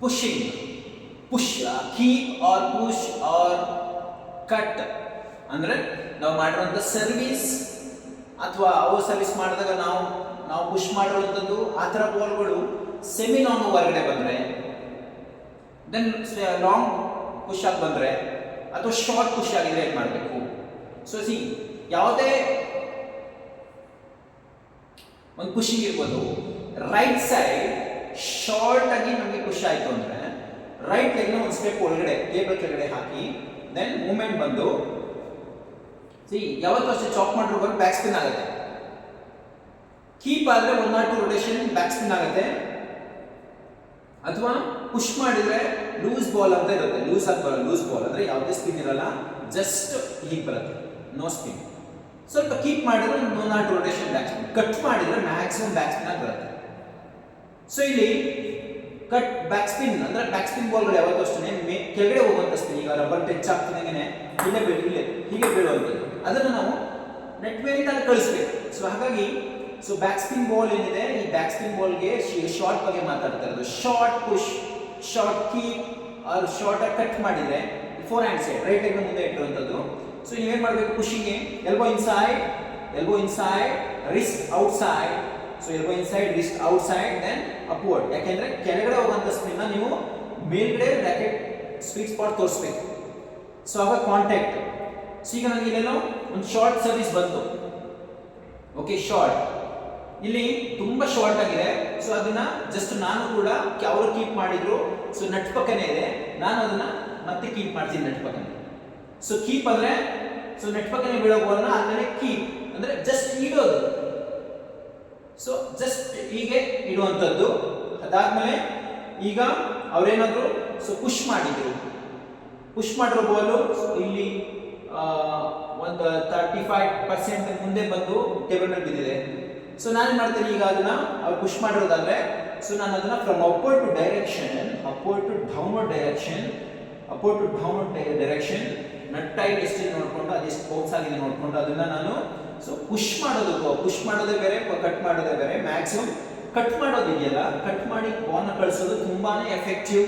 Pushing push, keep or push or cut ಅಂದರೆ ನಾವು ಮಾಡಿರುವಂಥ ಸರ್ವಿಸ್ ಅಥವಾ ಅವು ಸರ್ವಿಸ್ ಮಾಡಿದಾಗ ನಾವು ನಾವು ಪುಷ್ ಮಾಡಿರುವಂಥದ್ದು ಆ ಥರ ಬಾಲ್ಗಳು ಸೆಮಿ ಲಾಂಗ್ ಹೊರಗಡೆ ಬಂದರೆ ದೆನ್ ಲಾಂಗ್ ಪುಷ್ ಆಗಿ ಬಂದರೆ ಅಥವಾ ಶಾರ್ಟ್ ಪುಷ್ ಆಗಿದ್ರೆ ಏನು ಮಾಡಬೇಕು? ಸೊ ಸಿ ಯಾವುದೇ ಒಂದು ಪುಷಿಂಗ್ ಇರ್ಬೋದು ರೈಟ್ ಸೈಡ್ ಶಾರ್ಟ್ ಆಗಿ ನಮಗೆ ಖುಷಿ ಆಯಿತು ಅಂದರೆ ರೈಟ್ ಲೆಗ್ನ ಒಂದು ಸ್ಟೆಪ್ ಒಳಗಡೆ ಟೇಬಲ್ ಕೆಳಗಡೆ ಹಾಕಿ ದೆನ್ ಮೂಮೆಂಟ್ ಬಂದು ಸಿ ಯಾವತ್ತೂ ಅಷ್ಟೇ ಚಾಪ್ ಮಾಡಿರೋ ಬಂದು ಬ್ಯಾಕ್ ಸ್ಪಿನ್ ಆಗುತ್ತೆ. ಕೀಪ್ ಆದರೆ one or two rotation back spin ಆಗುತ್ತೆ. ಅಥವಾ ಪುಷ್ ಮಾಡಿದ್ರೆ ಲೂಸ್ ಬಾಲ್ ಅಂತ ಇರುತ್ತೆ. ಲೂಸ್ ಆಗಿ ಬರಲ್ಲ ಲೂಸ್ ಬಾಲ್ ಅಂದರೆ ಯಾವುದೇ ಸ್ಪಿನ್ ಇರಲ್ಲ ಜಸ್ಟ್ ಹೀಗೆ ಬರುತ್ತೆ. ನೋ ಸ್ಪಿನ್ ಸ್ವಲ್ಪ ಕೀಪ್ ಮಾಡಿದ್ರೆ no not rotation back spin cut ಮಾಡಿದ್ರೆ ಮ್ಯಾಕ್ಸಿಮಮ್ ಬ್ಯಾಕ್ ಸ್ಪಿನ್ ಆಗಿ ಬರುತ್ತೆ. ಸೊ ಇಲ್ಲಿ ಕಟ್ ಬ್ಯಾಕ್ ಸ್ಪಿನ್ ಅಂದ್ರೆ ಬ್ಯಾಕ್ ಸ್ಪಿನ್ ಬಾಲ್ಗಳು ಯಾವತ್ತೂ ಅಷ್ಟೇ ಕೆಳಗಡೆ ಹೋಗುವಂತ ಸ್ಪಿನ್ ಈಗ ರಬ್ಬರ್ ಟಚ್ ಆಗ್ತಿದಂಗೆ ಇಲ್ಲೇ ಬೀಳು ಇಲ್ಲೇ ಹೀಗೆ ಬೀಳುವಂಥದ್ದು. ಅದನ್ನು ನಾವು ನೆಟ್ ಮೇಲೆ ತಾನೆ ಕಳಿಸ್ಬೇಕು. ಸೊ ಹಾಗಾಗಿ ಸೊ ಬ್ಯಾಕ್ ಸ್ಪಿನ್ ಬಾಲ್ ಏನಿದೆ, ಈ ಬ್ಯಾಕ್ ಸ್ಪಿನ್ ಬಾಲ್ಗೆ ಶಾರ್ಟ್ ಬಗ್ಗೆ ಮಾತಾಡ್ತಾ ಇರೋದು. Short push short keep or short cut ಮಾಡಿದ್ರೆ ಫೋರ್ ಹ್ಯಾಂಡ್ ಸೈಡ್ ರೈಟ್ ಹೆಗ್ ಮುಂದೆ ಇಟ್ಟಿರುವಂಥದ್ದು. ಸೊ ನೀವೇನ್ ಮಾಡಬೇಕು ಪುಷಿಂಗ್ಗೆ elbow inside elbow inside wrist outside so elbow inside wrist outside then upward ಯಾಕೆಂದ್ರೆ ಕೆಳಗಡೆ ಹೋಗುವಂಥ ಸ್ಪಿನ್ನ ನೀವು ಮೇಲ್ಗಡೆ ರ್ಯಾಕೆಟ್ ಸ್ವೀಟ್ ಸ್ಪಾಟ್ ತೋರಿಸ್ಬೇಕು. ಸೊ ಆಗ ಕಾಂಟ್ಯಾಕ್ಟ್ ಸೊ ಈಗ ನನಗೆ ಇಲ್ಲೇನೋ ಒಂದು ಶಾರ್ಟ್ ಸರ್ವಿಸ್ ಬಂತು. ಓಕೆ ಶಾರ್ಟ್ ಇಲ್ಲಿ ತುಂಬಾ ಶಾರ್ಟ್ ಆಗಿದೆ. ಸೊ ಅದನ್ನ ಜಸ್ಟ್ ನಾನು ಕೂಡ ಅವರು ಕೀಪ್ ಮಾಡಿದ್ರು ಸೊ ನಟ್ ಪಕ್ಕನೇ ಇದೆ. ನಾನು ಅದನ್ನ ಮತ್ತೆ ಕೀಪ್ ಮಾಡ್ತೀನಿ ನಟ್ ಪಕ್ಕನೆ. ಸೊ ಕೀಪ್ ಅಂದ್ರೆ ಸೊ ನೆಟ್ ಪಕ್ಕನೆ ಬೀಳೋ ಬಾಲ್ನ ಆದ್ಮೇಲೆ ಕೀಪ್ ಅಂದ್ರೆ ಜಸ್ಟ್ ಇಡೋದು. ಸೊ ಜಸ್ಟ್ ಹೀಗೆ ಇಡುವಂಥದ್ದು. ಅದಾದ್ಮೇಲೆ ಈಗ ಅವರೇನಾದ್ರು ಸೊ ಪುಷ್ ಮಾಡಿದ್ರು. ಪುಷ್ ಮಾಡಿರೋ ಬಾಲು ಇಲ್ಲಿ ಒಂದು ತರ್ಟಿ ಫೈವ್ ಪರ್ಸೆಂಟ್ ಮುಂದೆ ಬಂದು ಟೇಬಲ್ ಮೇಲೆ ಬಿದ್ದಿದೆ. ಸೊ ನಾನು ಮಾಡ್ತೀನಿ ಈಗ ಅದನ್ನ, ಅವ್ರು ಪುಷ್ ಮಾಡಿರೋದಾದ್ರೆ ಸೊ ನಾನು ಅದನ್ನ from upper to direction upper to downward direction upper to downward direction net tight ಎಷ್ಟಿದೆ ನೋಡ್ಕೊಂಡು ಅದೆಷ್ಟು ಫೋಕ್ಸ್ ಆಗಿದೆ ನೋಡ್ಕೊಂಡು, ಅದನ್ನ ನಾನು ಸೊ ಪುಷ್ ಮಾಡೋದು ಪುಷ್ ಮಾಡೋದೇ ಬೇರೆ ಕಟ್ ಮಾಡೋದೇ ಬೇರೆ. ಮ್ಯಾಕ್ಸಿಮಮ್ ಕಟ್ ಮಾಡೋದಿದೆಯಲ್ಲ ಕಟ್ ಮಾಡಿ ಬಾಲ್ನ ಕಳಿಸೋದು ತುಂಬಾನೇ ಎಫೆಕ್ಟಿವ್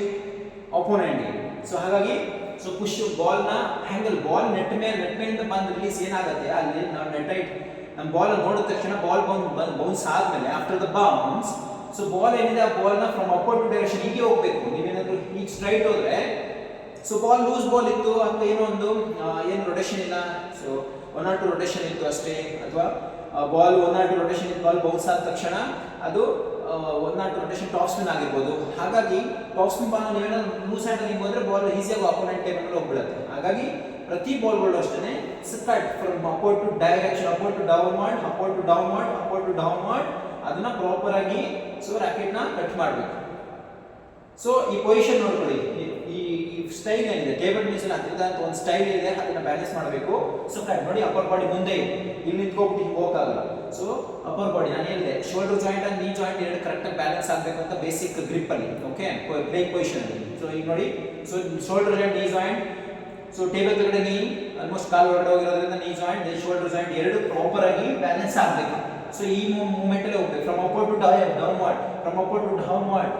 ಅಪೋನೆಂಟ್ಗೆ ಸೊ ಹಾಗಾಗಿ ಸೊ ಪುಷ್ ಬಾಲ್ನ ಹ್ಯಾಂಗಲ್ ಬಾಲ್ ನೆಟ್ ಮೇಲೆ ನೆಟ್ ಮೇಲಿಂದ ಬಂದು ರಿಲೀಸ್ ಏನಾಗುತ್ತೆ? ಅಲ್ಲಿ ನಾವು ನೆಟ್ ಐಟ್ ನಮ್ಮ ಬಾಲ್ ನೋಡಿದ ತಕ್ಷಣ ಬಾಲ್ ಬೌನ್ ಬಂದು ಬೌನ್ಸ್ ಆದ್ಮೇಲೆ after the bounce so ball ಏನಿದೆ, ಆ ಬಾಲ್ನ ಫ್ರಮ್ ಅಪೋರ್ ಟು ಡೈರೆಕ್ಷನ್ ಹೀಗೆ ಹೋಗ್ಬೇಕು. ನೀವೇನಾದ್ರು ಈಗ ಸ್ಟ್ರೈಟ್ ಹೋದ್ರೆ ಸೊ ಬಾಲ್ ಲೂಸ್ ಬಾಲ್ ಇತ್ತು ಅಥವಾ ಏನೋ ಒಂದು ಏನು ರೊಟೇಷನ್ ಇಲ್ಲ. So one or two rotation ಇತ್ತು ಅಷ್ಟೇ, ಅಥವಾ ball one or two rotation ಇತ್ತು ಬಾಲ್ ಬೌನ್ಸ್ ಆದ ತಕ್ಷಣ ಅದು one or two rotation top spin ಆಗಿರ್ಬೋದು. ಹಾಗಾಗಿ ಟಾಪ್ ಸ್ಪಿನ್ ಬಾಲ್ ನೀವೇನೋ ಮೂರು ಸೈಡ್ ಹಿಂಗೆ ಹೋದ್ರೆ ಬಾಲ್ ಈಸಿಯಾಗಿ ಅಪೋನೆಂಟ್ ಟೇಬಲ್ ಹೋಗ್ಬಿಡುತ್ತೆ. ಹಾಗಾಗಿ ಪ್ರತಿ ಬಾಲ್ಗಳು ಅಷ್ಟೇ cut from upper to direction upper to down ಮಾಡಿ ಅಪೋರ್ಟ್ ಟು ಡೌನ್ ಮಾಡಿ ಅಪೋರ್ಟ್ ಟು ಡೌನ್ ಮಾಡಿ ಅದನ್ನ ಪ್ರಾಪರ್ ಆಗಿ ಸೊ ರ್ಯಾಕೆಟ್ನ ಕಟ್ ಮಾಡಬೇಕು. ಸೊ ಈ ಪೊಸಿಷನ್ ನೋಡ್ಕೊಳ್ಳಿ. ಸ್ಟೈಲ್ ಏನಿದೆ? ಟೇಬಲ್ ಮೀಸ್ ಹತ್ತಿರದ ಒಂದು ಸ್ಟೈಲ್ ಇದೆ, ಅದನ್ನ ಬ್ಯಾಲೆನ್ಸ್ ಮಾಡಬೇಕು. ಸೊ ಕಟ್ ನೋಡಿ ಅಪ್ಪರ್ ಬಾಡಿ ಮುಂದೆ ಇದೆ. ಇಲ್ಲಿ ನಿಂತ್ಕೋಬಿಟ್ಟು ಹಿಂಗೆ ಹೋಗಕ್ಕಾಗಲ್ಲ ಸೊ ಅಪ್ಪರ್ ಬಾಡಿ ನಾನು ಹೇಳಿದೆ shoulder joint and knee joint ಎರಡು ಕರೆಕ್ಟಾಗಿ ಬ್ಯಾಲೆನ್ಸ್ ಆಗಬೇಕು ಅಂತ ಬೇಸಿಕ್ ಗ್ರಿಪ್ ಅಲ್ಲಿ ಓಕೆ ಬ್ರೇಕ್ ಪೊಸಿಷನ್ ಅಲ್ಲಿ. ಸೊ ಈಗ ನೋಡಿ so shoulder joint knee joint so table ಕಡೆ ನೀ ಆಲ್ಮೋಸ್ಟ್ ಕಾಲ್ ಹೊರಗಡೆ ಹೋಗಿರೋದ್ರಿಂದ ನೀ ಜಾಯಿಂಟ್ ಶೋಲ್ಡರ್ ಜಾಯಿಂಟ್ ಎರಡು ಪ್ರಾಪರ್ ಆಗಿ ಬ್ಯಾಲೆನ್ಸ್ ಆಗಬೇಕು. ಸೊ ಈ ಮೂವ್ಮೆಂಟ್ ಅಲ್ಲಿ ಹೋಗ್ಬೇಕು. From upper to down downward from upper to downward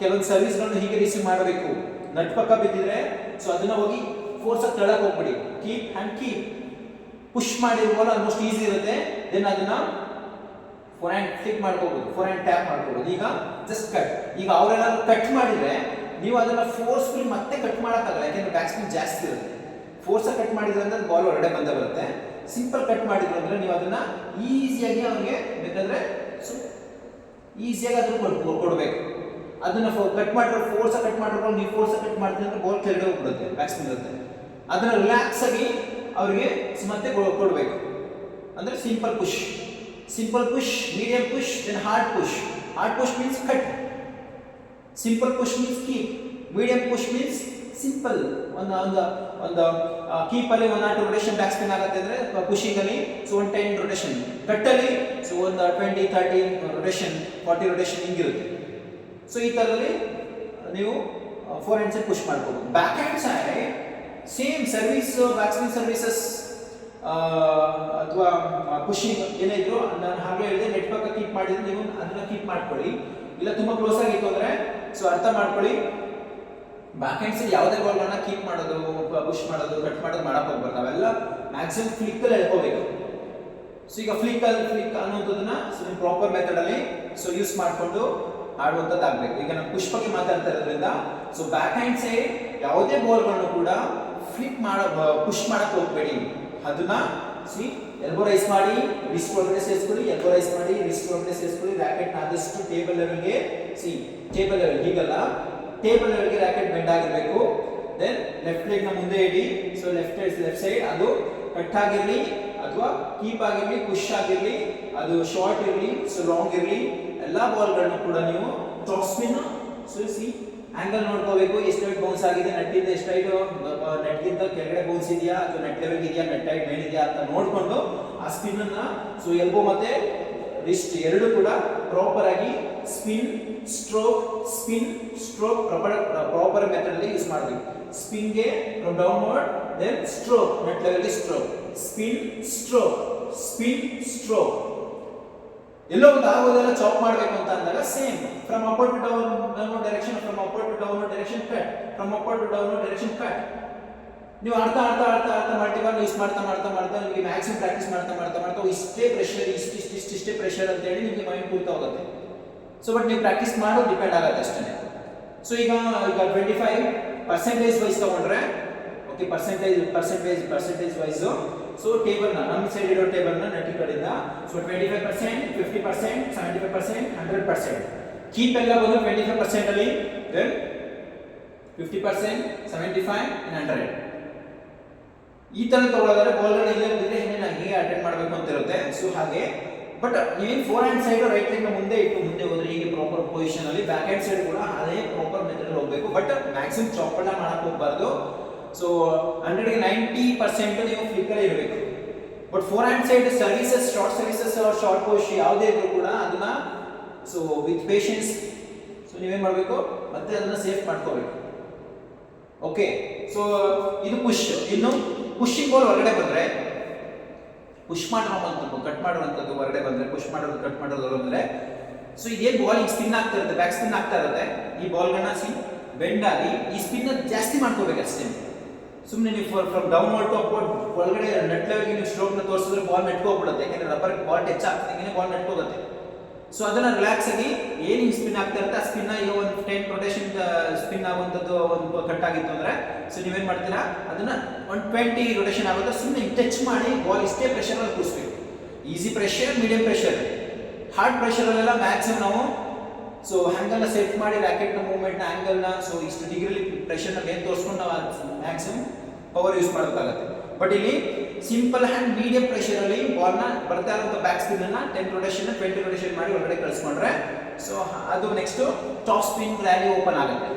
ಕೆಲವೊಂದು ಸರ್ವಿಸ್ಗಳನ್ನು ಹೀಗೆ ರಿಸೀವ್ ಮಾಡಬೇಕು. ನಟ್ ಪಕ್ಕ ಬಿದ್ದಿದ್ರೆ ಸೊ ಅದನ್ನ ಹೋಗಿ ಫೋರ್ಸ್ ಆಗಿ ತಳಕ್ ಹೋಗ್ಬಿಡಿ. ಕೀಪ್ ಹ್ಯಾಂಡ್ ಕೀಪ್ ಪುಷ್ ಮಾಡಿರ್ಬೋದು ಆಲ್ಮೋಸ್ಟ್ ಈಸಿ ಇರುತ್ತೆ. ದೆನ್ ಅದನ್ನ ಫೋರ್ ಹ್ಯಾಂಡ್ ಕ್ಲಿಕ್ ಮಾಡ್ಕೋಬಹುದು ಫೋರ್ ಹ್ಯಾಂಡ್ ಟ್ಯಾಪ್ ಮಾಡ್ಕೋಬಹುದು ಈಗ ಜಸ್ಟ್ ಕಟ್ ಈಗ ಅವರೇನಾದ್ರು ಕಟ್ ಮಾಡಿದ್ರೆ, ನೀವು ಅದನ್ನ ಫೋರ್ಸ್ಫುಲ್ ಮತ್ತೆ ಕಟ್ ಮಾಡೋಕ್ಕಾಗಲ್ಲ. ಯಾಕೆಂದ್ರೆ ಬ್ಯಾಕ್ ಸ್ಪಿನ್ ಜಾಸ್ತಿ ಇರುತ್ತೆ. ಫೋರ್ಸ್ ಕಟ್ ಮಾಡಿದ್ರೆ ಅಂದ್ರೆ ಬಾಲ್ ಹೊರಗಡೆ ಬಂದ ಬರುತ್ತೆ. ಸಿಂಪಲ್ ಕಟ್ ಮಾಡಿದ್ರೆ ಅಂದ್ರೆ ನೀವು ಅದನ್ನ ಈಸಿಯಾಗಿ ಅವ್ರಿಗೆ ಬೇಕಂದ್ರೆ ಸೊ ಈಸಿಯಾಗಿ ಅದನ್ನು ಕೊಡಬೇಕು. ಅದನ್ನ ಕಟ್ ಮಾಡಿರೋ ಫೋರ್ಸ್ ಕಟ್ ಮಾಡಿರೋ ನೀವು ಫೋರ್ಸ್ ಕಟ್ ಮಾಡ್ತೀನಿ ಅಂದ್ರೆ ಬೋಲ್ ಕೆಳಗೆ ಹೋಗ್ಬಿಡುತ್ತೆ ಬ್ಯಾಕ್ ಸ್ಪಿನ್ ಇರುತ್ತೆ ಅದನ್ನ ರಿಲ್ಯಾಕ್ಸ್ ಆಗಿ ಅವರಿಗೆ ಮತ್ತೆ ಕೊಡಬೇಕು. ಅಂದ್ರೆ simple push simple push medium push then hard push hard push means cut simple push means keep medium push means simple ಒಂದು ಒಂದು ಒಂದು ಕೀಪಲ್ಲಿ one or two rotation back spin ಆಗುತ್ತೆ ಅಂದರೆ ಪುಷಿಂಗಲ್ಲಿ ಸೊ ಒನ್ ಟೆನ್ ರೊಟೇಷನ್ ಕಟ್ಟಲ್ಲಿ so ಒಂದು twenty thirty rotation forty rotation ಹಿಂಗಿರುತ್ತೆ. So ಈ ಥರದಲ್ಲಿ ನೀವು ಫೋರ್ ಹ್ಯಾಂಡ್ ಸೈಡ್ ಪುಷ್ ಮಾಡ್ಬೋದು. Backhand side same service vaccine services ಅಥವಾ ಖುಷಿ ಏನೇ ನಾನು ಹಾಗೆ ಹೇಳಿದೆ ನೆಟ್ವರ್ಕ್ ಕೀಪ್ ಮಾಡಿದ್ರೆ ನೀವು ಅದನ್ನ ಕೀಪ್ ಮಾಡ್ಕೊಳ್ಳಿ. ಇಲ್ಲ ತುಂಬಾ ಕ್ಲೋಸ್ ಆಗಿತ್ತು ಅಂದ್ರೆ ಸೊ ಅರ್ಥ ಮಾಡ್ಕೊಳ್ಳಿ. ಬ್ಯಾಕ್ ಹ್ಯಾಂಡ್ ಸೈಡ್ ಯಾವುದೇ ಬಾಲ್ಗಳನ್ನ ಕೀಪ್ ಮಾಡೋದು ಪುಷ್ ಮಾಡೋದು ಕಟ್ ಮಾಡೋದು ಮಾಡಕ್ ಹೋಗ್ಬಾರ್ದು. ಅವೆಲ್ಲ ಮ್ಯಾಕ್ಸಿಮಮ್ ಫ್ಲಿಕ್ ಅಲ್ಲಿ ಎಳ್ಕೋಬೇಕು ಸೊ ಈಗ ಫ್ಲಿಕ್ ಅಲ್ಲಿ ಫ್ಲಿಕ್ ಅನ್ನೋದನ್ನ ಪ್ರಾಪರ್ ಮೆಥಡ್ ಅಲ್ಲಿ ಸೊ ಯೂಸ್ ಮಾಡಿಕೊಂಡು ಆಡುವಂಥದ್ದಾಗಬೇಕು ಈಗ ನಾವು ಪುಷ್ಪಕ್ಕೆ ಮಾತಾಡ್ತಾ ಇರೋದ್ರಿಂದ ಸೊ ಬ್ಯಾಕ್ ಹ್ಯಾಂಡ್ ಸೈಡ್ ಯಾವುದೇ ಬಾಲ್ಗಳನ್ನು ಕೂಡ ಫ್ಲಿಪ್ ಮಾಡ ಪುಷ್ ಮಾಡಕ್ಕೆ ಹೋಗ್ಬೇಡಿ. ಅದನ್ನ ಸಿ ಎಲ್ಬೋ ರೈಸ್ ಮಾಡಿ ರಿಸ್ಟ್ ಒಳಗಡೆ ಸೇರಿಸ್ಕೊಳ್ಳಿ ಎಲ್ಬೋ ರೈಸ್ ಮಾಡಿ ರಿಸ್ಟ್ ಒಳಗಡೆ ಸೇರಿಸ್ಕೊಳ್ಳಿ ರ್ಯಾಕೆಟ್ ಆದಷ್ಟು ಟೇಬಲ್ ಲೆವೆಲ್ಗೆ ಸಿ ಟೇಬಲ್ ಲೆವೆಲ್ ಹೀಗಲ್ಲ ಟೇಬಲ್ ಲೆವೆಲ್ಗೆ ರ್ಯಾಕೆಟ್ ಬೆಂಡ್ ಆಗಿರಬೇಕು. ದೆನ್ ಲೆಫ್ಟ್ನ ಮುಂದೆ ಇಡಿ. ಸೊ ಲೆಫ್ಟ್ ಲೆಫ್ಟ್ ಸೈಡ್ ಅದು ಕಟ್ ಆಗಿರಲಿ, ಅಥವಾ ಕೀಪ್ ಆಗಿರಲಿ ಪುಷ್ ಆಗಿರಲಿ, ಅದು ಶಾರ್ಟ್ ಇರಲಿ ಸೊ ಲಾಂಗ್ ಇರಲಿ ಎಲ್ಲಾ ಬಾಲ್ಗಳನ್ನು ಕೂಡ ನೀವು top spin so see angle ನೋಡ್ಕೋಬೇಕು. ಎಷ್ಟು ಹೈಟ್ ಬೌನ್ಸ್ ಆಗಿದೆ ನೆಟ್ಟಿಂದ ಎಷ್ಟು ಹೈಟ್ ನಟ್ಗಿಂತ ಕೆಳಗಡೆ ಬೌನ್ಸ್ ಇದೆಯಾ, ಅಥವಾ ನೆಟ್ ಲೆವೆಲ್ ಇದೆಯಾ ನೆಟ್ ಹೈಟ್ ಮೇಲಿದೆಯಾ ಅಂತ ನೋಡಿಕೊಂಡು ಆ ಸ್ಪಿನ್ ಅನ್ನ ಸೊ ಎಲ್ಬೋ ಮತ್ತೆ ರಿಸ್ಟ್ ಎರಡು ಕೂಡ ಪ್ರಾಪರ್ ಆಗಿ spin stroke spin stroke proper proper method ಅಲ್ಲಿ ಯೂಸ್ ಮಾಡಬೇಕು. ಸ್ಪಿನ್ಗೆ from downward then stroke net level stroke spin stroke spin stroke ಎಲ್ಲೋ ಒಂದು ಆಗೋದೆಲ್ಲ ಚಾಪ್ ಮಾಡಬೇಕು ಅಂತ ಅಂದಾಗ same from upper to down no direction from upper to down direction cut from upper to down direction cut ನೀವು ಅರ್ಥ ಅರ್ಥ ಅರ್ಥ ಅರ್ಥ ಮಾಡ್ತೀವಿ ಯೂಸ್ ಮಾಡ್ತಾ ಮಾಡ್ತಾ ಮಾಡ್ತಾ, ನಿಮಗೆ ಮ್ಯಾಕ್ಸಿಮಮ್ ಪ್ರಾಕ್ಟೀಸ್ ಮಾಡ್ತಾ ಮಾಡ್ತಾ ಮಾಡ್ತಾ ಇಷ್ಟೇ ಪ್ರೆಷರ್ ಇಷ್ಟು ಇಷ್ಟು ಇಷ್ಟು, ಇಷ್ಟೇ ಪ್ರೆಷರ್ ಅಂತ ಹೇಳಿ ನಿಮಗೆ ಮೈಂಡ್ ಕೂರ್ತಾ ಹೋಗುತ್ತೆ. ಸೊ ಬಟ್ ನೀವು ಪ್ರಾಕ್ಟೀಸ್ ಮಾಡೋದು ಡಿಪೆಂಡ್ ಆಗುತ್ತೆ ಅಷ್ಟೇ ಸೊ ಈಗ ಈಗ ಟ್ವೆಂಟಿ ಫೈವ್ ಪರ್ಸೆಂಟೇಜ್ ವೈಸ್ ತಗೊಂಡ್ರೆ okay percentage percentage percentage wise so ನ ನಮ್ಮ ಸೈಡ್ ಇರೋ ನ ನಟಿ ಕಡೆಯಿಂದ so twenty five percent fifty percent seventy five percent hundred percent keep ಎಲ್ಲ ಬಂದು ಟ್ವೆಂಟಿ ಫೈವ್ ಪರ್ಸೆಂಟ್ ಅಲ್ಲಿ then fifty percent seventy five hundred ಈ ತರ ತಗೊಳ್ಳೋದಾದ್ರೆ ಬಾಲ್ಗಳು ಇಲ್ಲೇ ಬಂದಿದ್ರೆ ಹಿಂದೆ ಹೇಗೆ ಅಟೆಂಡ್ ಮಾಡಬೇಕು ಅಂತ ಇರುತ್ತೆ. ಸೊ ಹಾಗೆ. ಬಟ್ ನೀವೇನು forehand side right leg ಮುಂದೆ ಇಟ್ಟು ಮುಂದೆ ಹೋದ್ರೆ ಹೀಗೆ ಪ್ರಾಪರ್ ಪೊಸಿಷನ್ ಅಲ್ಲಿ ಬ್ಯಾಕ್ ಹ್ಯಾಂಡ್ ಸೈಡ್ ಕೂಡ ಅದೇ ಪ್ರಾಪರ್ ಮೆಥಡ್ ಹೋಗಬೇಕು. ಬಟ್ ಮ್ಯಾಕ್ಸಿಮಮ್ ಚಾಪಣ್ಣ ಮಾಡಕ್ ಹೋಗ್ಬಾರ್ದು. ಸೊ ಹಂಡ್ರೆಡ್ಗೆ ನೈಂಟಿ ಪರ್ಸೆಂಟ್ ನೀವು ಫ್ಲಿಕ್ಕಲ್ಲಿ ಇರಬೇಕು. But forehand side services short services short post ಯಾವುದೇ ಇದ್ರೂ ಕೂಡ ಅದನ್ನ ಸೊ ವಿತ್ ಪೇಷನ್ಸ್ ಸೊ ನೀವೇನ್ ಮಾಡಬೇಕು? ಮತ್ತೆ ಅದನ್ನ ಸೇಫ್ ಮಾಡ್ಕೋಬೇಕು. ಓಕೆ ಸೊ ಇದು ಪುಷ್ ಇನ್ನು ಪುಷಿಂಗ್ ಬಾಲ್ ಹೊರಗಡೆ ಬಂದ್ರೆ ಪುಷ್ ಮಾಡುವಂಥದ್ದು ಕಟ್ ಮಾಡುವಂಥದ್ದು ಹೊರಗಡೆ ಬಂದ್ರೆ ಪುಷ್ ಮಾಡೋದು ಕಟ್ ಮಾಡೋದು ಅಂದ್ರೆ ಸೊ ಇದೇನು ಬಾಲ್ ಈಗ ಸ್ಪಿನ್ ಆಗ್ತಾ ಇರುತ್ತೆ ಬ್ಯಾಕ್ ಸ್ಪಿನ್ ಆಗ್ತಾ ಇರುತ್ತೆ, ಈ ಬಾಲ್ಗಳನ್ನ ಸಿ ಬೆಂಡ್ ಆಗಿ ಈ ಸ್ಪಿನ್ ಜಾಸ್ತಿ ಮಾಡ್ಕೋಬೇಕು ಅಷ್ಟೇ ಸುಮ್ಮನೆ ನೀವು ಫ್ರಮ್ ಡೌನ್ ಟು ಅಪ್ವರ್ಡ್ ಒಳಗಡೆ ನೆಟ್ ಲೆವೆಲ್ಗೆ ನೀವು ಸ್ಟ್ರೋಕ್ನ ತೋರಿಸಿದ್ರೆ ಬಾಲ್ ನೆಟ್ಕೋಗ್ಬಿಡುತ್ತೆ. ಯಾಕಂದ್ರೆ ರಬ್ಬರ್ ಬಾಲ್ ಟಚ್ ಆಗ್ತಿದ್ದಂಗೆ ಬಾಲ್ ನೆಟ್ಕೋಗುತ್ತೆ. ಸೊ ಅದನ್ನ ರಿಲ್ಯಾಕ್ಸ್ ಆಗಿ ಏನು ಸ್ಪಿನ್ ಆಗ್ತಾ ಇರುತ್ತೆ, ಆ ಸ್ಪಿನ್ ಈಗ ಒಂದು ಟೆನ್ ರೊಟೇಷನ್ ಸ್ಪಿನ್ ಆಗುವಂಥದ್ದು ಒಂದು ಕಟ್ ಆಗಿತ್ತು ಅಂದ್ರೆ ಸೊ ನೀವೇನ್ ಮಾಡ್ತೀರಾ, ಅದನ್ನ ಒಂದು ಟ್ವೆಂಟಿ ರೊಟೇಷನ್ ಆಗುತ್ತೆ ಸುಮ್ಮನೆ ಟಚ್ ಮಾಡಿ ಬಾಲ್ ಇಷ್ಟೇ ಪ್ರೆಷರ್ ಅಲ್ಲಿ ಕೂರಿಸ್ಬೇಕು. Easy pressure medium pressure hard pressure ಅಲ್ಲೆಲ್ಲ ಮ್ಯಾಕ್ಸಿಮಮ್ ನಾವು ಸೊ ಹ್ಯಾಂಗಲ್ನ ಸೆಟ್ ಮಾಡಿ ರ್ಯಾಕೆಟ್ನ ಆಂಗಲ್ನ ಸೊ ಇಷ್ಟು ಡಿಗ್ರಿಲಿ ಪ್ರೆಷರ್ನ ಏನು ತೋರಿಸ್ಕೊಂಡು ನಾವು ಮ್ಯಾಕ್ಸಿಮಮ್ ಪವರ್ ಯೂಸ್ ಮಾಡೋಕ್ಕಾಗತ್ತೆ ಬಟ್ ಇಲ್ಲಿ ಸಿಂಪಲ್ ಹ್ಯಾಂಡ್ ಮೀಡಿಯಂ ಪ್ರೆಷರಲ್ಲಿ ಬಾಲ್ನ ಬರ್ತಾ ಇರುವಂಥ ಬ್ಯಾಕ್ ಸ್ಪಿನ್ ಅನ್ನ ಟೆನ್ ರೊಟೇಷನ್ ಟ್ವೆಂಟಿ ರೊಟೇಷನ್ ಮಾಡಿ ಒಳಗಡೆ ಕಳಿಸ್ಕೊಂಡ್ರೆ ಸೊ ಅದು next top spin rally open ಆಗುತ್ತೆ.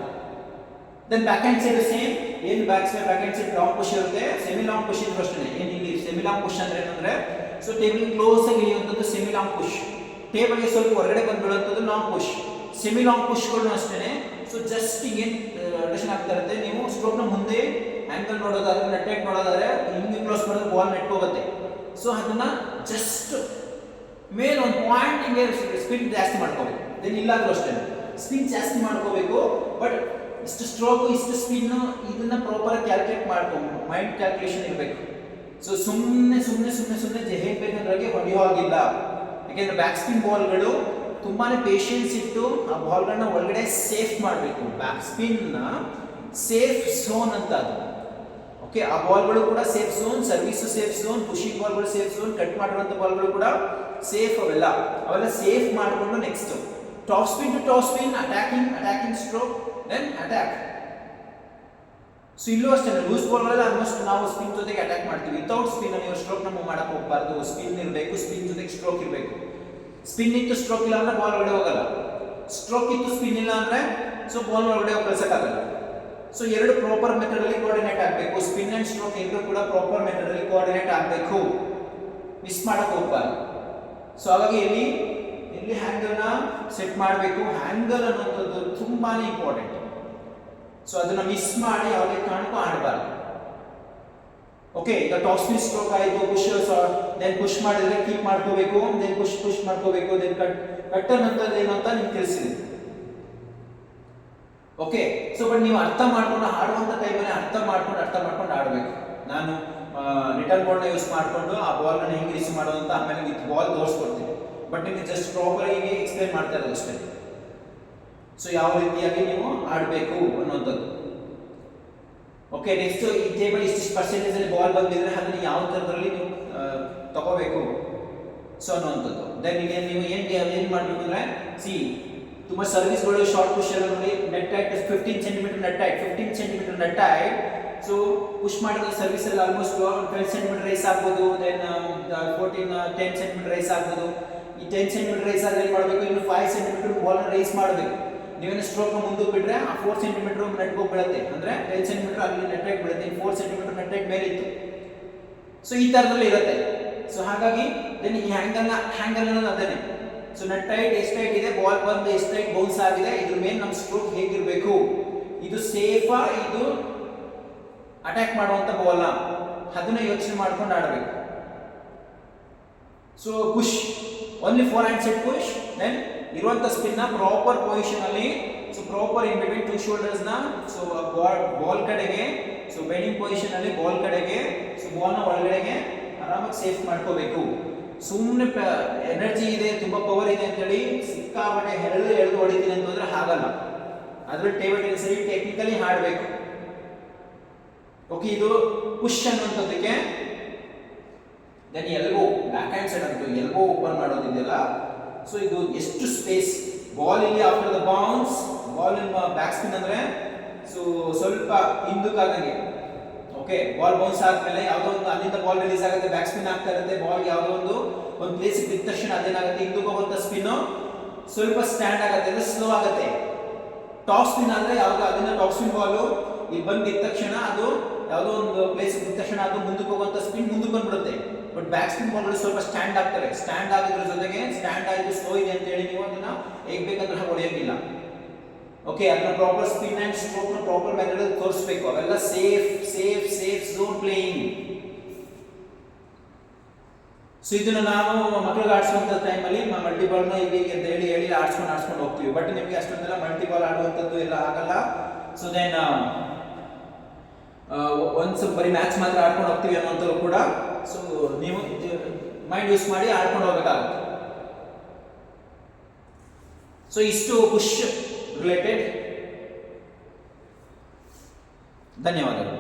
Then backhand side same ಏನು back side backhand side long push ಇರುತ್ತೆ ಸೆಮಿ ಲಾಂಗ್ ಪುಷ್ ಇದ್ರು ಅಷ್ಟೇ ಏನು ಇಲ್ಲಿ ಸೆಮಿ ಲಾಂಗ್ ಪುಷ್ ಅಂದ್ರೆ ಏನಂದ್ರೆ ಸೊ ಟೇಬಲ್ ಕ್ಲೋಸ್ ಆಗಿ ಇಳಿಯುವಂಥದ್ದು ಸೆಮಿ ಲಾಂಗ್ ಪುಷ್ ಟೇಬಲ್ಗೆ ಸ್ವಲ್ಪ ಹೊರಗಡೆ ಬಂದ್ಬಿಡುವಂಥದ್ದು ಲಾಂಗ್ ಪುಷ್ ಸೆಮಿ ಲಾಂಗ್ ಪುಷ್ಗಳು ಅಷ್ಟೇ ಸೊ ಜಸ್ಟ್ ಹಿಂಗೆ ರೊಟೇಷನ್ ಆಗ್ತಾ ಇರುತ್ತೆ. ನೀವು ಸ್ಟ್ರೋಕ್ನ ಮುಂದೆ ಆಂಗಲ್ ನೋಡೋದಾದ್ರೆ ನೆಟ್ ನೋಡೋದಾದ್ರೆ ಹಿಂಗೆ ಕ್ಲೋಸ್ ಮಾಡಿದ್ರೆ ಬಾಲ್ ನೆಟ್ಕೋಗುತ್ತೆ ಸೊ ಅದನ್ನ ಜಸ್ಟ್ ಮೇಲೆ ಒಂದು ಪಾಯಿಂಟ್ ಹಿಂಗೆ ಸ್ಪಿನ್ ಜಾಸ್ತಿ ಮಾಡ್ಕೋಬೇಕು. ದೆನ್ ಇಲ್ಲಾದ್ರೂ ಅಷ್ಟೇ. ಸ್ಪಿನ್ ಜಾಸ್ತಿ ಮಾಡ್ಕೋಬೇಕು ಬಟ್ ಇಷ್ಟು ಸ್ಟ್ರೋಕ್ ಇಷ್ಟು ಸ್ಪಿನ್ ಇದನ್ನ ಪ್ರಾಪರ್ ಕ್ಯಾಲ್ಕುಲೇಟ್ ಮಾಡ್ಕೊಂಡು ಮೈಂಡ್ ಕ್ಯಾಲ್ಕುಲೇಷನ್ ಇರಬೇಕು. ಸೊ ಸುಮ್ಮನೆ ಸುಮ್ಮನೆ ಸುಮ್ಮನೆ ಸುಮ್ಮನೆ ಹೇಗೆ ಬೇಕಂದ್ರೆ ಹೊಡೆಯೋ ಆಗಿಲ್ಲ ಯಾಕೆಂದ್ರೆ ಬ್ಯಾಕ್ ಸ್ಪಿನ್ ಬಾಲ್ಗಳು ತುಂಬಾನೇ ಪೇಷನ್ಸ್ ಇಟ್ಟು ಆ ಬಾಲ್ಗಳನ್ನ ಒಳಗಡೆ ಸೇಫ್ ಮಾಡಬೇಕು. ಬ್ಯಾಕ್ ಸ್ಪಿನ್ನ ಸೇಫ್ ಝೋನ್ ಅಂತ ಅದು. ಓಕೆ ಆ ಬಾಲ್ಗಳು ಕೂಡ safe zone service safe zone pushing ಬಾಲ್ಗಳು safe zone cut ಮಾಡಿರುವಂಥ ಬಾಲ್ಗಳು ಕೂಡ ಸೇಫ್ ಅವೆಲ್ಲ. ಅವೆಲ್ಲ ಸೇಫ್ ಮಾಡಿಕೊಂಡು next top spin to top spin attacking attacking stroke then attack so ಇಲ್ಲೂ ಅಷ್ಟೇ ಲೂಸ್ ಬಾಲ್ಗಳೆಲ್ಲ ಆಲ್ಮೋಸ್ಟ್ ನಾವು ಸ್ಪಿನ್ ಜೊತೆಗೆ ಅಟ್ಯಾಕ್ ಮಾಡ್ತೀವಿ. ವಿತೌಟ್ ಸ್ಪಿನ್ ಅನ್ನೋ ಸ್ಟ್ರೋಕ್ ನಮಗೆ ಮಾಡಕ್ಕೆ ಹೋಗಬಾರ್ದು. ಸ್ಪಿನ್ ಇರಬೇಕು ಸ್ಪಿನ್ ಜೊತೆಗೆ ಸ್ಟ್ರೋಕ್ ಇರಬೇಕು. ಸ್ಪಿನ್ ಇತ್ತು ಸ್ಟ್ರೋಕ್ ಇಲ್ಲ ಅಂದ್ರೆ ಬಾಲ್ ಒಳಗಡೆ ಹೋಗಲ್ಲ. ಸ್ಟ್ರೋಕ್ ಇತ್ತು ಸ್ಪಿನ್ ಇಲ್ಲ ಅಂದ್ರೆ ಸೊ ಬಾಲ್ ಒಳಗಡೆ ಆಗಲ್ಲ. ಸೊ ಎರಡು ಪ್ರಾಪರ್ ಮೆಥಡ್ ಅಲ್ಲಿ ಕೋಆರ್ಡಿನೇಟ್ ಆಗಬೇಕು. ಸ್ಪಿನ್ ಅಂಡ್ ಸ್ಟ್ರೋಕ್ ಎರಡು ಕೂಡ ಪ್ರಾಪರ್ ಮೆಥಡ್ ಅಲ್ಲಿ ಕೋಆರ್ಡಿನೇಟ್ ಆಗಬೇಕು. ಮಿಸ್ ಮಾಡಕ್ ಹೋಗ್ಬಾರ್ದು. ಸೊ ಹಾಗಾಗಿ ಇಲ್ಲಿ ಇಲ್ಲಿ ಹ್ಯಾಂಗಲ್ನ ಸೆಟ್ ಮಾಡಬೇಕು? ಹ್ಯಾಂಗಲ್ ಅನ್ನೋಂಥದ್ದು ತುಂಬಾನೇ ಇಂಪಾರ್ಟೆಂಟ್ ಸೊ ಅದನ್ನ ಮಿಸ್ ಮಾಡಿ ಯಾವುದೇ ಕಾರಣಕ್ಕೂ ಆಡಬಾರ್ದು. ಓಕೆ ಈಗ ಟಾಪ್ ಸ್ಪಿನ್ ಸ್ಟ್ರೋಕ್ ಆಯಿತು ಪುಷ್ ದೆನ್ ಪುಷ್ ಮಾಡಿದ್ರೆ ಕೀಪ್ ಮಾಡ್ಕೋಬೇಕು ದೆನ್ ಪುಷ್ ಪುಷ್ ಮಾಡ್ಕೋಬೇಕು ದೆನ್ ಕಟ್ ಕಟ್ಟರ್ ಅಂತದ್ದು ಏನು ಅಂತ ನಿಮ್ಗೆ ತಿಳಿಸಿದೆ. ಓಕೆ ಸೊ ಬಟ್ ನೀವು ಅರ್ಥ ಮಾಡ್ಕೊಂಡು ಆಡುವಂಥ ಟೈಮಲ್ಲಿ ಅರ್ಥ ಮಾಡ್ಕೊಂಡು ಅರ್ಥ ಮಾಡ್ಕೊಂಡು ಆಡಬೇಕು. ನಾನು ರಿಟರ್ನ್ ಬಾಲ್ನ ಯೂಸ್ ಮಾಡಿಕೊಂಡು ಆ ಬಾಲ್ನ ಹೆಂಗೆ ರಿಸೀವ್ ಅಂತ ಆಮೇಲೆ ವಿತ್ ಬಾಲ್ ತೋರಿಸ್ಕೊಡ್ತೀನಿ. ಬಟ್ ನಿಮಗೆ ಜಸ್ಟ್ ಪ್ರಾಪರಾಗಿ ಎಕ್ಸ್ಪ್ಲೈನ್ ಮಾಡ್ತಾ ಇರೋದು ಅಷ್ಟೇ. ಸೊ ಯಾವ ರೀತಿಯಾಗಿ ನೀವು ಆಡಬೇಕು ಅನ್ನುವಂಥದ್ದು ಓಕೆ ನೆಕ್ಸ್ಟ್ ಈ ಟೇಬಲ್ ಇಷ್ಟಿಷ್ಟು ಪರ್ಸೆಂಟೇಜ್ ಅಲ್ಲಿ ಬಾಲ್ ಬಂದಿದ್ರೆ ಅದನ್ನ ಯಾವ ಥರದಲ್ಲಿ ನೀವು ತಗೋಬೇಕು? ಸೊ ಅನ್ನುವಂಥದ್ದು. ದೆನ್ ಈಗ ನೀವು ಏನು ಏನು ಮಾಡಬೇಕು ಅಂದರೆ ಸಿ ತುಂಬ ಸರ್ವಿಸ್ಗಳು ಶಾರ್ಟ್ ಪುಷ್ ನೋಡಿ ನೆಟ್ ಆಯ್ತು ಫಿಫ್ಟೀನ್ ಸೆಂಟಿಮೀಟರ್ ನೆಟ್ ಆಯ್ತು ಫಿಫ್ಟೀನ್ ಸೆಂಟಿಮೀಟರ್ ನೆಟ್ ಆಯ್ತು ಸೊ ಪುಷ್ ಮಾಡಿದ ಸರ್ವಿಸ್ ಅಲ್ಲಿ ಆಲ್ಮೋಸ್ಟ್ ಟ್ವೆಲ್ ಸೆಂಟಿಮೀಟರ್ ರೈಸ್ ಆಗ್ಬೋದು then fourteen ten centimetre raise ಆಗ್ಬೋದು. ಈ ಟೆನ್ ಸೆಂಟಿಮೀಟರ್ ರೈಸ್ ಆದ್ರೆ ಏನು ಮಾಡಬೇಕು? ಇನ್ನು ಫೈವ್ ಸೆಂಟಿಮೀಟರ್ ಬಾಲ್ನ ರೈಸ್ ಮಾಡಬೇಕು. ನೀವೇನು ಸ್ಟ್ರೋಕ್ ಮುಂದೆ ಬಿಟ್ರೆ ಆ ಫೋರ್ ಸೆಂಟಿಮೀಟರ್ ನೆಟ್ ಹೋಗಿ ಬೀಳುತ್ತೆ. ಅಂದ್ರೆ ಟೆನ್ ಸೆಂಟಿಮೀಟರ್ ಅಲ್ಲಿ ನೆಟ್ ಹೈಟ್ ಬೀಳುತ್ತೆ. ಫೋರ್ ಸೆಂಟಿಮೀಟರ್ ನೆಟ್ ಹೈಟ್ ಮೇಲೆ ಇತ್ತು ಸೊ ಈ ಥರದಲ್ಲಿ ಇರುತ್ತೆ. ಸೊ ಹಾಗಾಗಿ ದೆನ್ ಈ ಹ್ಯಾಂಗಲ್ನ ಹ್ಯಾಂಗಲ್ ಅನ್ನೋದು ಅದೇನೆ. ಸೊ ನೆಟ್ ಹೈಟ್ ಎಷ್ಟು ಹೈಟ್ ಇದೆ? ಬಾಲ್ ಬಂದು ಎಷ್ಟು ಹೈಟ್ ಬೌನ್ಸ್ ಆಗಿದೆ? ಇದ್ರ ಮೇಲೆ ನಮ್ಮ ಸ್ಟ್ರೋಕ್ ಹೇಗಿರಬೇಕು? ಇದು ಸೇಫಾ ಇದು ಅಟ್ಯಾಕ್ ಮಾಡುವಂತ ಬಾಲ ಅದನ್ನ ಯೋಚನೆ ಮಾಡ್ಕೊಂಡು ಆಡಬೇಕು. So push only forehand set push then ಇರುವಂತ ಸ್ಪಿನ್ನ ಪ್ರಾಪರ್ ಪೊಸಿಷನ್ ಅಲ್ಲಿ so proper in between two ಶೋಲ್ಡರ್ಸ್ನ so ball ಕಡೆಗೆ ಸೊ ಬೆಂಡಿಂಗ್ ಪೊಸಿಷನ್ ಅಲ್ಲಿ ಬಾಲ್ ಕಡೆಗೆ ಸೊ ಬಾಲ್ನ ಒಳಗಡೆಗೆ ಆರಾಮಾಗಿ ಸೇಫ್ ಮಾಡ್ಕೋಬೇಕು. ಸುಮ್ಮನೆ ಎನರ್ಜಿ ಇದೆ, ತುಂಬಾ ಪವರ್ ಇದೆ ಅಂತೇಳಿ ಸಿಕ್ಕಾಪಟ್ಟೆ ಹೆಳದು ಎಳೆದು ಹೊಡಿತೀನಿ ಅಂತಂದ್ರೆ ಹಾಗಲ್ಲ. ಅದ್ರಲ್ಲಿ ಟೇಬಲ್ ಟೆನ್ನಿಸ್ ಅಲ್ಲಿ ಟೆಕ್ನಿಕಲಿ ಹಾಡಬೇಕು. ಓಕೆ ಇದು ಪುಷ್ ಅನ್ನುವಂಥದ್ದಕ್ಕೆ then elbow backhand side ಅಂತೂ ಎಲ್ಬೋ ಓಪನ್ ಮಾಡೋದಿದೆಯಲ್ಲ ಸೊ ಇದು ಎಷ್ಟು ಸ್ಪೇಸ್ ಬಾಲ್ ಇಲ್ಲಿ after the bounce ball back spin ಅಂದ್ರೆ ಸೊ ಸ್ವಲ್ಪ ಹಿಂದಕ್ಕಾಗಂಗೆ ಓಕೆ ಬಾಲ್ ಬೌನ್ಸ್ ಆದ್ಮೇಲೆ ಯಾವುದೋ ಒಂದು ಅಲ್ಲಿಂದ ಬಾಲ್ ರಿಲೀಸ್ ಆಗುತ್ತೆ ಬ್ಯಾಕ್ ಸ್ಪಿನ್ ಆಗ್ತಾ ಇರುತ್ತೆ ಬಾಲ್ ಯಾವುದೋ ಒಂದು ಒಂದು ಪ್ಲೇಸ್ ಬಿದ್ದ ತಕ್ಷಣ ಅದೇನಾಗುತ್ತೆ ಹಿಂದಕ್ಕೆ ಹೋಗುವಂತ ಸ್ಪಿನ್ ಸ್ವಲ್ಪ ಸ್ಟ್ಯಾಂಡ್ ಆಗುತ್ತೆ, ಅಂದ್ರೆ ಸ್ಲೋ ಆಗುತ್ತೆ. ಟಾಪ್ ಸ್ಪಿನ್ ಅಂದ್ರೆ ಯಾವ್ದು ಅದನ್ನ ಟಾಪ್ ಸ್ಪಿನ್ ಬಾಲು ಇಲ್ಲಿ ಬಂದ್ ಬಿದ್ದ ತಕ್ಷಣ ಅದು ಯಾವುದೋ ಒಂದು ಪ್ಲೇಸ್ ಬಿದ್ದ ತಕ್ಷಣ ಅದು ಮುಂದಕ್ಕೆ ಹೋಗುವಂತ ಸ್ಪಿನ್ ಮುಂದಕ್ಕೆ ಬಂದ್ಬಿಡುತ್ತೆ. ಬಟ್ ಬ್ಯಾಕ್ ಸ್ಪಿನ್ ಬಾಲ್ಗಳು ಸ್ವಲ್ಪ ಸ್ಟ್ಯಾಂಡ್ ಆಗ್ತಾರೆ ಸ್ಟ್ಯಾಂಡ್ ಆಗಿದ್ರ ಜೊತೆಗೆ ಸ್ಟ್ಯಾಂಡ್ ಆಗಿದ್ರೆ ಸ್ಲೋ ಇದೆ ಅಂತ ಹೇಳಿ ನೀವು ಅದನ್ನ ಹೇಗೆ ಬೇಕಂದ್ರೆ ಹೊಡೆಯಂಗಿಲ್ಲ. ಓಕೆ ಅದನ್ನ proper spin and stroke proper method ತೋರಿಸ್ಬೇಕು. ಅವೆಲ್ಲ safe safe safe zone playing so ಇದನ್ನು ನಾವು ಮಕ್ಕಳಿಗೆ ಆಡಿಸುವಂತ ಟೈಮಲ್ಲಿ ಮಲ್ಟಿಬಾಲ್ನ ಇಲ್ಲಿ ಅಂತ ಹೇಳಿ ಹೇಳಿ ಆಡ್ಸ್ಕೊಂಡು ಆಡಿಸ್ಕೊಂಡು ಹೋಗ್ತೀವಿ. ಬಟ್ ನಿಮಗೆ ಅಷ್ಟೊಂದೆಲ್ಲ ಮಲ್ಟಿಬಾಲ್ ಆಡುವಂಥದ್ದು ಎಲ್ಲ ಆಗಲ್ಲ. ಸೊ ದೆನ್ ಒಂದ್ಸ ಬರೀ ಮ್ಯಾಚ್ ಮಾತ್ರ ಆಡ್ಕೊಂಡು ಹೋಗ್ತೀವಿ ಅನ್ನೋಂಥವ್ರು ಕೂಡ ಸೊ ನೀವು ಮೈಂಡ್ ಯೂಸ್ ಮಾಡಿ ಆಡ್ಕೊಂಡು ಹೋಗಬೇಕಾಗುತ್ತೆ. ಸೊ ಇಷ್ಟು ಪುಷ್ ರಿಲೇಟೆಡ್ ಧನ್ಯವಾದಗಳು.